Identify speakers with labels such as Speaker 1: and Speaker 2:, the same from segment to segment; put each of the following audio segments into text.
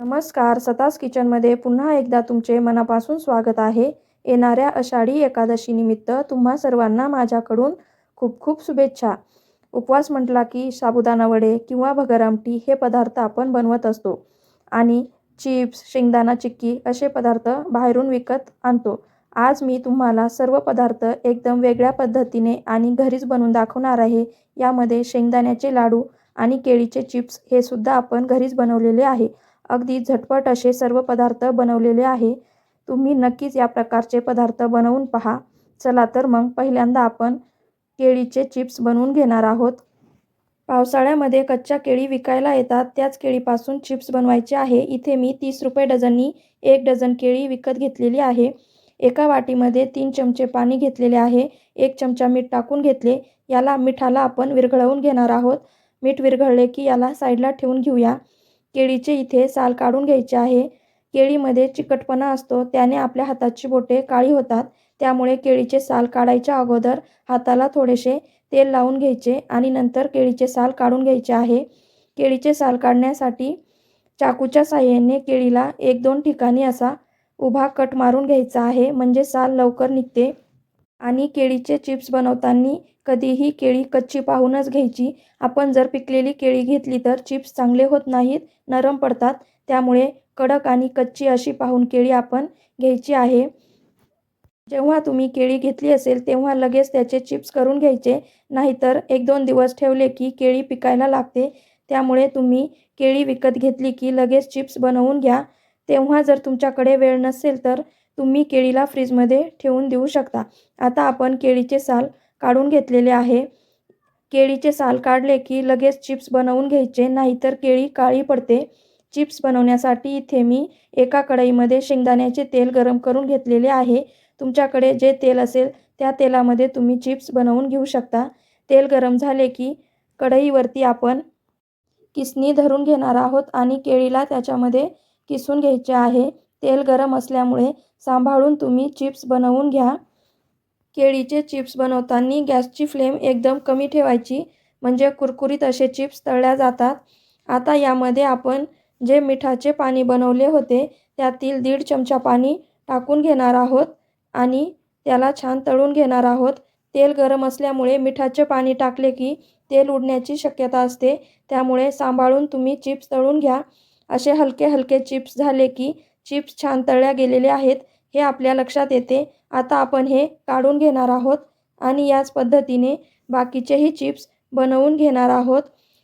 Speaker 1: नमस्कार सतास किचनमध्ये पुन्हा एकदा तुमचे मनापासून स्वागत आहे. येणाऱ्या आषाढी एकादशीनिमित्त तुम्हा सर्वांना माझ्याकडून खूप खूप शुभेच्छा. उपवास म्हटला की साबुदाणा वडे किंवा भगर आमटी हे पदार्थ आपण बनवत असतो. आणि चिप्स शेंगदाणा चिक्की असे पदार्थ बाहेरून विकत आणतो. आज मी तुम्हाला सर्व पदार्थ एकदम वेगळ्या पद्धतीने आणि घरीच बनवून दाखवणार आहे. यामध्ये शेंगदाण्याचे लाडू आणि केळीचे चिप्स हे सुद्धा आपण घरीच बनवलेले आहे. अगदी झटपट असे सर्व पदार्थ बनवलेले आहे. तुम्ही नक्कीच या प्रकारचे पदार्थ बनवून पहा. चला तर मग पहिल्यांदा आपण केळीचे चिप्स बनवून घेणार आहोत. पावसाळ्यामध्ये कच्च्या केळी विकायला येतात. त्याच केळीपासून चिप्स बनवायचे आहे. इथे मी तीस रुपये डझननी एक डझन केळी विकत घेतलेली आहे. एका वाटीमध्ये तीन चमचे पाणी घेतलेले आहे. एक चमचा मीठ टाकून घेतले. याला मिठाला आपण विरघळवून घेणार आहोत. मीठ विरघळले की याला साईडला ठेवून घेऊया. केळीचे इथे साल काढून घ्यायचे आहे. केळीमध्ये चिकटपणा असतो त्याने आपल्या हाताची बोटे काळी होतात त्यामुळे केळीचे साल काढायच्या अगोदर हाताला थोडेसे तेल लावून घ्यायचे आणि नंतर केळीचे साल काढून घ्यायचे आहे. केळीचे साल काढण्यासाठी चाकूच्या साह्याने केळीला एक दोन ठिकाणी असा उभा कट मारून घ्यायचा आहे म्हणजे साल लवकर निघते. आणि केळीचे चिप्स बनवताना कधीही केळी कच्ची पाहूनच घ्यायची. आपण जर पिकलेली केळी घेतली तर चिप्स चांगले होत नाहीत नरम पडतात. त्यामुळे कडक आणि कच्ची अशी पाहून केळी आपण घ्यायची आहे. जेव्हा तुम्ही केळी घेतली असेल तेव्हा लगेच त्याचे चिप्स करून घ्यायचे. नाहीतर एक दोन दिवस ठेवले की केळी पिकायला लागते. त्यामुळे तुम्ही केळी विकत घेतली की लगेच चिप्स बनवून घ्या. तेव्हा जर तुमच्याकडे वेळ नसेल तर तुम्ही केळीला फ्रीजमध्ये ठेवून देऊ शकता. आता आपण केळीचे साल काढून घेतलेले आहे. केळीचे साल काढले की लगेच चिप्स बनवून घ्यायचे नाहीतर केळी काळी पडते. चिप्स बनवण्यासाठी इथे मी एका कढईमध्ये शेंगदाण्याचे तेल गरम करून घेतलेले आहे. तुमच्याकडे जे तेल असेल त्या तेलामध्ये तुम्ही चिप्स बनवून घेऊ शकता. तेल गरम झाले की कढईवरती आपण किसणी धरून घेणार आहोत आणि केळीला त्याच्यामध्ये किसून घ्यायचे आहे. तेल गरम असल्यामुळे सांभाळून तुम्ही चिप्स बनवून घ्या. केळीचे चिप्स बनवताना गॅसची फ्लेम एकदम कमी ठेवायची म्हणजे कुरकुरीत असे चिप्स तळल्या जातात. आता यामध्ये आपण जे मिठाचे पाणी बनवले होते त्यातील दीड चमचा पाणी टाकून घेणार आहोत आणि त्याला छान तळून घेणार आहोत. तेल गरम असल्यामुळे मिठाचे पाणी टाकले की तेल उडण्याची शक्यता असते त्यामुळे सांभाळून तुम्ही चिप्स तळून घ्या. असे हलके हलके चिप्स झाले की चिप्स छान तळल्या गेलेले आहेत हे आपल्या लक्षात येते. आता आपण हे काढून घेणार आहोत आणि याच पद्धतीने बाकीचेही चिप्स बनवून घेणार आहोत.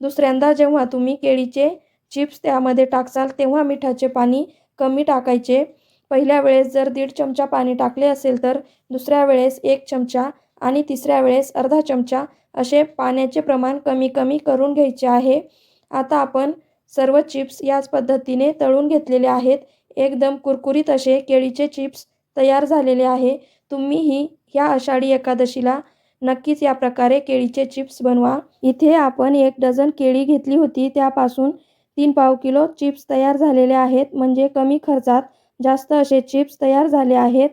Speaker 1: दुसऱ्यांदा जेव्हा तुम्ही केळीचे चिप्स त्यामध्ये टाकसाल तेव्हा मिठाचे पाणी कमी टाकायचे. पहिल्या वेळेस जर दीड चमचा पाणी टाकले असेल तर दुसऱ्या वेळेस एक चमचा आणि तिसऱ्या वेळेस अर्धा चमचा असे पाण्याचे प्रमाण कमी कमी करून घ्यायचे आहे. आता आपण सर्व चिप्स याच पद्धतीने तळून घेतलेले आहेत. एकदम कुरकुरीत असे केळीचे चिप्स तयार झालेले आहे. तुम्हीही ह्या आषाढी एकादशीला नक्कीच या प्रकारे केळीचे चिप्स बनवा. इथे आपण एक डझन केळी घेतली होती. त्यापासून तीन पाव किलो चिप्स तयार झालेले आहेत. म्हणजे कमी खर्चात जास्त असे चिप्स तयार झाले आहेत.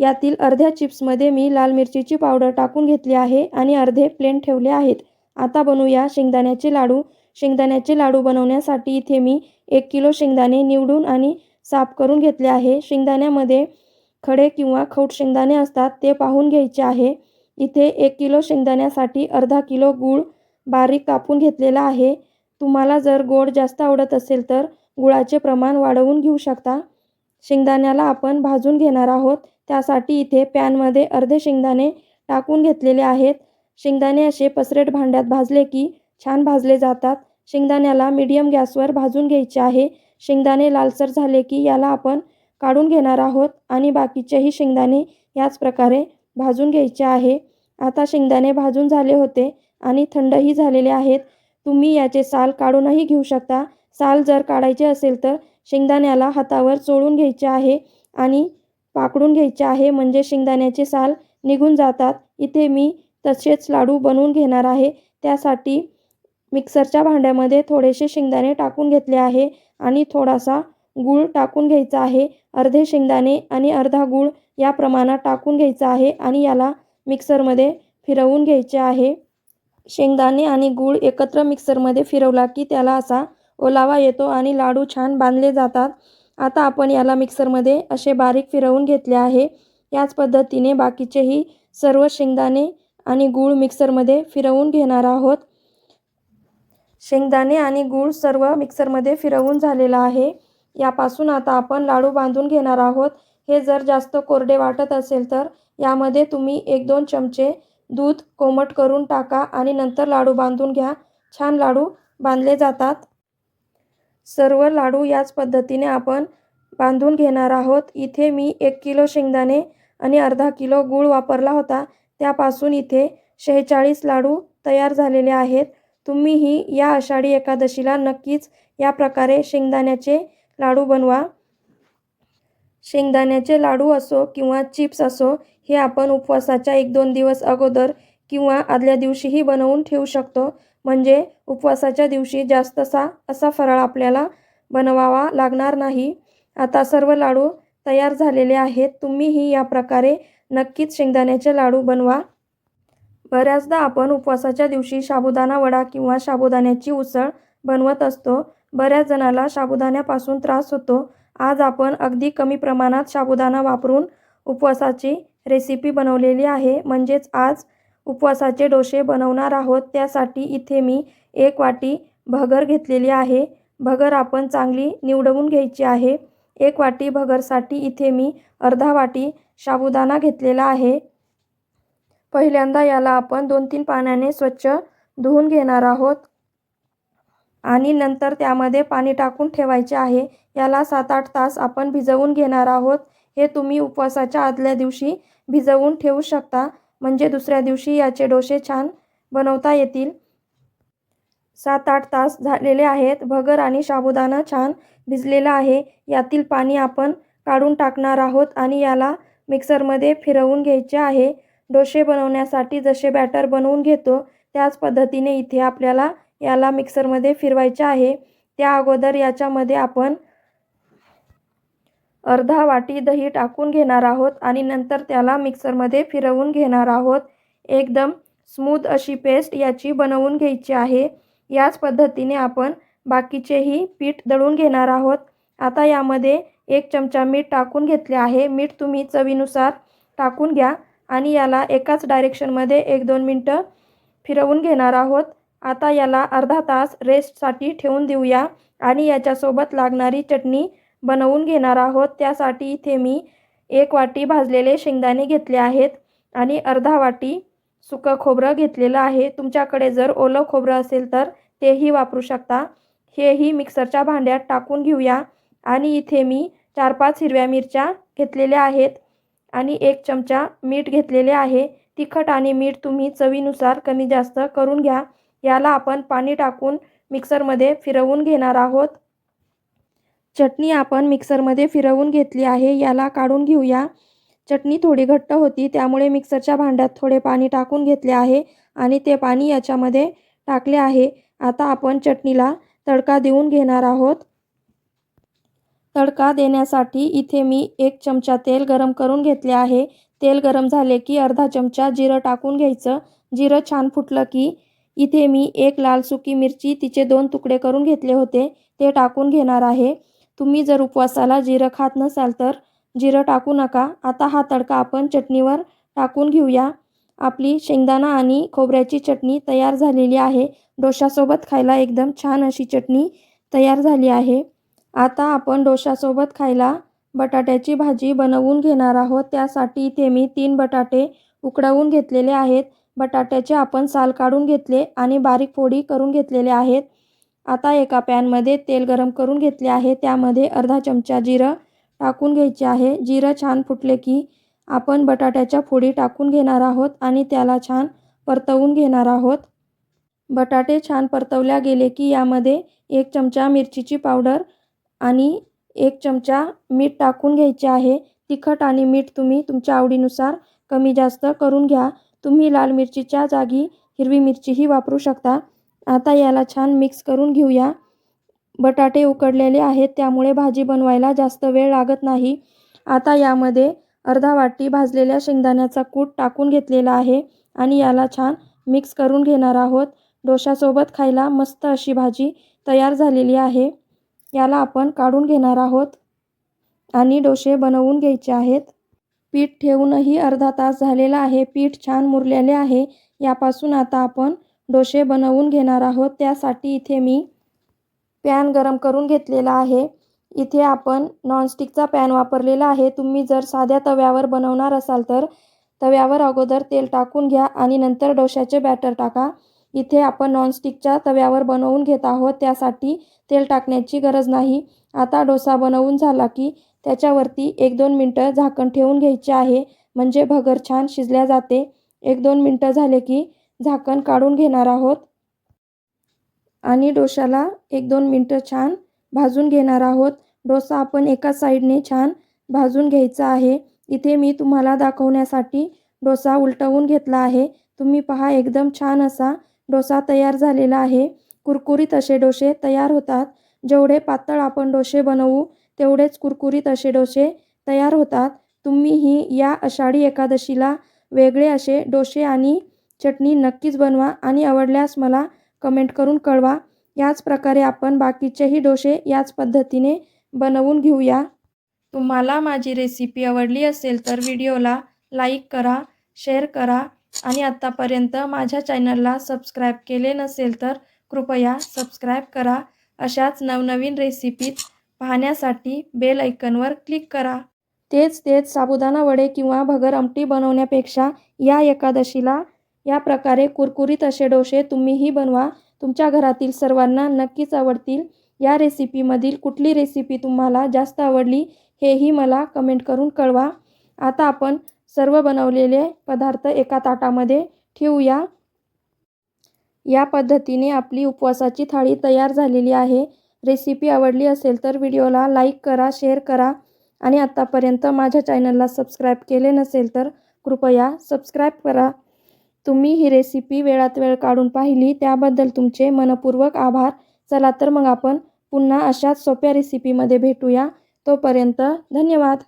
Speaker 1: यातील अर्ध्या चिप्समध्ये मी लाल मिरचीची पावडर टाकून घेतली आहे आणि अर्धे प्लेन ठेवले आहेत. आता बनवूया शेंगदाण्याचे लाडू. शेंगदाण्याचे लाडू बनवण्यासाठी इथे मी एक किलो शेंगदाणे निवडून आणि साफ करून घेतले आहे. शेंगदाण्यामध्ये खडे किंवा खौट शेंगदाणे असतात ते पाहून घ्यायचे आहे. इथे एक किलो शेंगदाण्यासाठी अर्धा किलो गूळ बारीक कापून घेतलेला आहे. तुम्हाला जर गोड जास्त आवडत असेल तर गुळाचे प्रमाण वाढवून घेऊ शकता. शेंगदाण्याला आपण भाजून घेणार आहोत. त्यासाठी इथे पॅनमध्ये अर्धे शेंगदाणे टाकून घेतलेले आहेत. शेंगदाणे असे पसरेट भांड्यात भाजले की छान भाजले जातात. शेंगदाण्याला मीडियम गॅसवर भाजून घ्यायचे आहे. शेंगदाणे लालसर झाले की याला आपण काढून घेणार आहोत आणि बाकीचेही शेंगदाणे याच प्रकारे भाजून घ्यायचे आहे. आता शेंगदाणे भाजून झाले होते आणि थंडही झालेले आहेत. तुम्ही याचे साल काढूनही घेऊ शकता. साल जर काढायचे असेल तर शेंगदाण्याला हातावर चोळून घ्यायचे आहे आणि पाकडून घ्यायचे आहे. म्हणजे शेंगदाण्याचे साल निघून जातात. इथे मी तसेच लाडू बनवून घेणार आहे. त्यासाठी मिक्सरच्या भांड्यामध्ये थोडेसे शेंगदाणे टाकून घेतले आहे. आणि थोडासा गूळ टाकून घ्यायचा आहे. अर्धे शेंगदाणे आणि अर्धा गूळ या प्रमाणात टाकून घ्यायचा आहे आणि याला मिक्सरमध्ये फिरवून घ्यायचे आहे. शेंगदाणे आणि गूळ एकत्र मिक्सरमध्ये फिरवला की त्याला असा ओलावा येतो आणि लाडू छान बांधले जातात. आता आपण याला मिक्सरमध्ये असे बारीक फिरवून घेतले आहे. याच पद्धतीने बाकीचेही सर्व शेंगदाणे आणि गूळ मिक्सरमध्ये फिरवून घेणार आहोत. शेंगदाणे आणि गूळ सर्व मिक्सरमध्ये फिरवून झालेला आहे. यापासून आता आपण लाडू बांधून घेणार आहोत. हे जर जास्त कोरडे वाटत असेल तर यामध्ये तुम्ही एक दोन चमचे दूध कोमट करून टाका आणि नंतर लाडू बांधून घ्या. छान लाडू बांधले जातात. सर्व लाडू याच पद्धतीने आपण बांधून घेणार आहोत. इथे मी एक किलो शेंगदाणे आणि अर्धा किलो गूळ वापरला होता. त्यापासून इथे शेहेचाळीस लाडू तयार झालेले आहेत. तुम्हीही या आषाढी एकादशीला नक्कीच या प्रकारे शेंगदाण्याचे लाडू बनवा. शेंगदाण्याचे लाडू असो किंवा चिप्स असो हे आपण उपवासाच्या एक दोन दिवस अगोदर किंवा आदल्या दिवशीही बनवून ठेवू शकतो. म्हणजे उपवासाच्या दिवशी जास्तसा असा फराळ आपल्याला बनवावा लागणार नाही. आता सर्व लाडू तयार झालेले आहेत. तुम्हीही या प्रकारे नक्कीच शेंगदाण्याचे लाडू बनवा. बऱ्याचदा आपण उपवासाच्या दिवशी साबुदाणा वडा किंवा साबुदाण्याची उसळ बनवत असतो. बऱ्याच जणाला साबुदाण्यापासून त्रास होतो. आज आपण अगदी कमी प्रमाणात साबुदाणा वापरून उपवासाची रेसिपी बनवलेली आहे. म्हणजेच आज उपवासाचे डोसे बनवणार आहोत. त्यासाठी इथे मी एक वाटी भगर घेतलेली आहे. भगर आपण चांगली निवडवून घ्यायची आहे. एक वाटी भगरसाठी इथे मी अर्धा वाटी साबुदाणा घेतलेला आहे. पहिल्यांदा याला आपण दोन तीन पाण्याने स्वच्छ धुवून घेणार आहोत. आणि नंतर त्यामध्ये पाणी टाकून ठेवायचे आहे. याला सात आठ तास आपण भिजवून घेणार आहोत. हे तुम्ही उपवासाच्या आदल्या दिवशी भिजवून ठेवू शकता. म्हणजे दुसऱ्या दिवशी याचे डोसे छान बनवता येतील. सात आठ तास झालेले आहेत. भगर आणि साबुदाणा छान भिजलेला आहे. यातील पाणी आपण काढून टाकणार आहोत आणि याला मिक्सरमध्ये फिरवून घ्यायचे आहे. डोसे बनवण्यासाठी जसे बॅटर बनवून घेतो त्याच पद्धतीने इथे आपल्याला याला मिक्सरमध्ये फिरवायचे आहे. त्या अगोदर याच्यामध्ये आपण अर्धा वाटी दही टाकून घेणार आहोत आणि नंतर त्याला मिक्सरमध्ये फिरवून घेणार आहोत. एकदम स्मूथ अशी पेस्ट याची बनवून घ्यायची आहे. याच पद्धतीने आपण बाकीचेही पीठ दळून घेणार आहोत. आता यामध्ये एक चमचा मीठ टाकून घेतले आहे. मीठ तुम्ही चवीनुसार टाकून घ्या. आणि याला एकाच डायरेक्शनमध्ये एक दोन मिनटं फिरवून घेणार आहोत. आता याला अर्धा तास रेस्टसाठी ठेवून देऊया आणि याच्यासोबत लागणारी चटणी बनवून घेणार आहोत. त्यासाठी इथे मी एक वाटी भाजलेले शेंगदाणे घेतले आहेत आणि अर्धा वाटी सुकं खोबरं घेतलेलं आहे. तुमच्याकडे जर ओलं खोबरं असेल तर तेही वापरू शकता. हेही मिक्सरच्या भांड्यात टाकून घेऊया आणि इथे मी चार पाच हिरव्या मिरच्या घेतलेल्या आहेत. आणि एक चमचा मीठ घेतलेले आहे. तिखट आणि मीठ तुम्ही चवीनुसार कमी जास्त करून घ्या. याला आपण पाणी टाकून मिक्सरमध्ये फिरवून घेणार आहोत. चटणी आपण मिक्सरमध्ये फिरवून घेतली आहे. याला काढून घेऊया. चटणी थोडी घट्ट होती त्यामुळे मिक्सरच्या भांड्यात थोडे पाणी टाकून घेतले आहे आणि ते पाणी याच्यामध्ये टाकले आहे. आता आपण चटणीला तडका देऊन घेणार आहोत. तडका देण्यासाठी इथे मी एक चमचा तेल गरम करून घेतले आहे. तेल गरम झाले की अर्धा चमचा जिरं टाकून घ्यायचं. जिरं छान फुटलं की इथे मी एक लाल सुकी मिरची तिचे दोन तुकडे करून घेतले होते. ते टाकून घेणार आहे. तुम्ही जर उपवासाला जिरं खात नसाल तर जिरं टाकू नका. आता हा तडका आपण चटणीवर टाकून घेऊया. आपली शेंगदाणा आणि खोबऱ्याची चटणी तयार झालेली आहे. डोशासोबत खायला एकदम छान अशी चटणी तयार झाली आहे. आता आपण डोशासोबत खायला बटाट्याची भाजी बनवून घेणार आहोत. त्यासाठी इथे मी तीन बटाटे उकडवून घेतलेले आहेत. बटाट्याचे आपण साल काढून घेतले आणि बारीक फोडी करून घेतलेले आहेत. आता एका पॅनमध्ये तेल गरम करून घेतले आहे. त्यामध्ये अर्धा चमचा जिरं टाकून घ्यायचे आहे. जिरं छान फुटले की आपण बटाट्याच्या फोडी टाकून घेणार आहोत आणि त्याला छान परतवून घेणार आहोत. बटाटे छान परतवल्या गेले की यामध्ये एक चमचा मिरचीची पावडर आणि एक चमचा मीठ टाकून घ्यायचे आहे. तिखट आणि मीठ तुम्ही तुमच्या आवडीनुसार कमी जास्त करून घ्या. तुम्ही लाल मिरचीच्या जागी हिरवी मिरचीही वापरू शकता. आता याला छान मिक्स करून घेऊया. बटाटे उकडलेले आहेत त्यामुळे भाजी बनवायला जास्त वेळ लागत नाही. आता यामध्ये अर्धा वाटी भाजलेल्या शेंगदाण्याचा कूट टाकून घेतलेला आहे आणि याला छान मिक्स करून घेणार आहोत. डोशासोबत खायला मस्त अशी भाजी तयार झालेली आहे. याला आपण काढून घेणार आहोत. आणि डोसे बनवून घ्यायचे आहेत. पीठ ठेवूनही अर्धा तास झालेला आहे. पीठ छान मुरलेले आहे. यापासून आता आपण डोसे बनवून घेणार आहोत. त्यासाठी इथे मी पॅन गरम करून घेतलेला आहे. इथे आपण नॉनस्टिकचा पॅन वापरलेला आहे. तुम्ही जर साध्या तव्यावर बनवणार असाल तर तव्यावर अगोदर तेल टाकून घ्या आणि नंतर डोश्याचे बॅटर टाका. इथे आपण नॉनस्टिकच्या तव्यावर बनवून घेत आहोत. त्यासाठी तेल टाकण्याची गरज नाही. आता डोसा बनवून झाला की त्याच्यावरती एक दोन मिनटं झाकण ठेवून घ्यायचे आहे. म्हणजे भगर छान शिजल्या जाते. एक दोन मिनटं झाले की झाकण काढून घेणार आहोत. आणि डोशाला एक दोन मिनटं छान भाजून घेणार आहोत. डोसा आपण एका साईडने छान भाजून घ्यायचा आहे. इथे मी तुम्हाला दाखवण्यासाठी डोसा उलटवून घेतला आहे. तुम्ही पहा एकदम छान असा डोसा तयार झालेला आहे. कुरकुरीत असे डोसे तयार होतात. जेवढे पातळ आपण डोसे बनवू तेवढेच कुरकुरीत असे डोसे तयार होतात. तुम्हीही या आषाढी एकादशीला वेगळे असे डोसे आणि चटणी नक्कीच बनवा आणि आवडल्यास मला कमेंट करून कळवा. याच प्रकारे आपण बाकीचेही डोसे याच पद्धतीने बनवून घेऊया. तुम्हाला माझी रेसिपी आवडली असेल तर व्हिडिओला लाईक करा शेअर करा आणि आत्तापर्यंत माझ्या चॅनलला सबस्क्राईब केले नसेल तर कृपया सबस्क्राईब करा. अशाच नवनवीन रेसिपीज पाहण्यासाठी बेल ऐकनवर क्लिक करा. तेच तेच साबुदाणा वडे किंवा भगर आमटी बनवण्यापेक्षा या एकादशीला या प्रकारे कुरकुरीत असे डोसे तुम्हीही बनवा. तुमच्या घरातील सर्वांना नक्कीच आवडतील. या रेसिपीमधील कुठली रेसिपी तुम्हाला जास्त आवडली हेही मला कमेंट करून कळवा. आता आपण सर्व बनवलेले पदार्थ एका ताटामध्ये ठेवूया. या पद्धतीने आपली उपवासाची थाळी तयार झालेली आहे. रेसिपी आवडली असेल तर व्हिडिओला लाईक करा शेअर करा आणि आत्तापर्यंत माझ्या चॅनलला सबस्क्राईब केले नसेल तर कृपया सबस्क्राईब करा. तुम्ही ही रेसिपी वेळात वेळ काढून पाहिली त्याबद्दल तुमचे मनपूर्वक आभार. चला तर मग आपण पुन्हा अशाच सोप्या रेसिपीमध्ये भेटूया. तोपर्यंत धन्यवाद.